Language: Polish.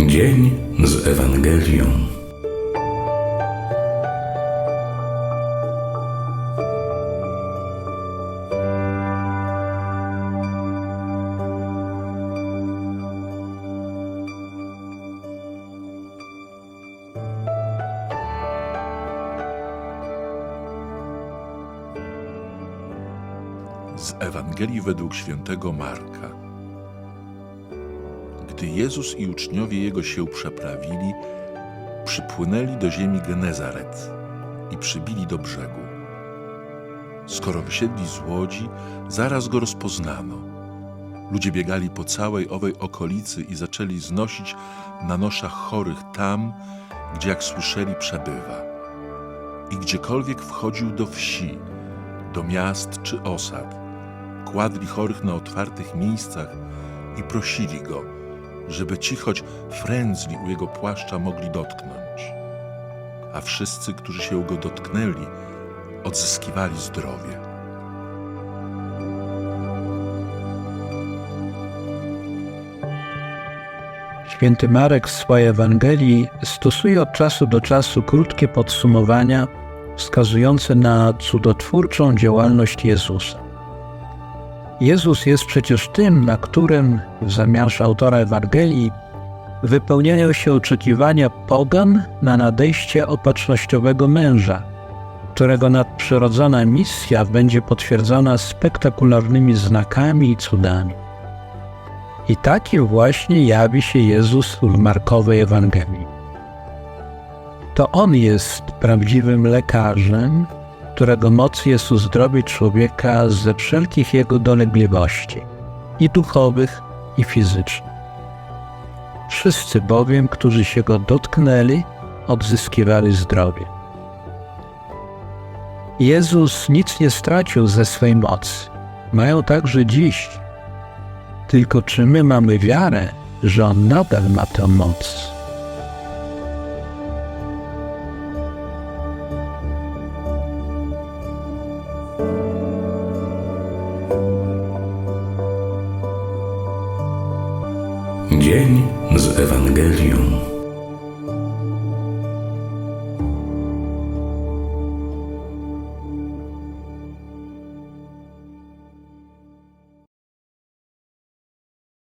Dzień z Ewangelią. Z Ewangelii według świętego Marka. Gdy Jezus i uczniowie Jego się przeprawili, przypłynęli do ziemi Genezaret i przybili do brzegu. Skoro wysiedli z łodzi, zaraz go rozpoznano. Ludzie biegali po całej owej okolicy i zaczęli znosić na noszach chorych tam, gdzie jak słyszeli przebywa. I gdziekolwiek wchodził do wsi, do miast czy osad, kładli chorych na otwartych miejscach i prosili go, żeby ci choć frędzli u jego płaszcza mogli dotknąć. A wszyscy, którzy się go dotknęli, odzyskiwali zdrowie. Święty Marek w swojej Ewangelii stosuje od czasu do czasu krótkie podsumowania wskazujące na cudotwórczą działalność Jezusa. Jezus jest przecież tym, na którym, w zamiarze autora Ewangelii, wypełniają się oczekiwania pogan na nadejście opatrznościowego męża, którego nadprzyrodzona misja będzie potwierdzona spektakularnymi znakami i cudami. I takim właśnie jawi się Jezus w Markowej Ewangelii. To On jest prawdziwym lekarzem, którego moc jest uzdrowić człowieka ze wszelkich jego dolegliwości, i duchowych, i fizycznych. Wszyscy bowiem, którzy się go dotknęli, odzyskiwali zdrowie. Jezus nic nie stracił ze swej mocy. Mają także dziś tylko czy my mamy wiarę, że On nadal ma tę moc? Dzień z Ewangelią.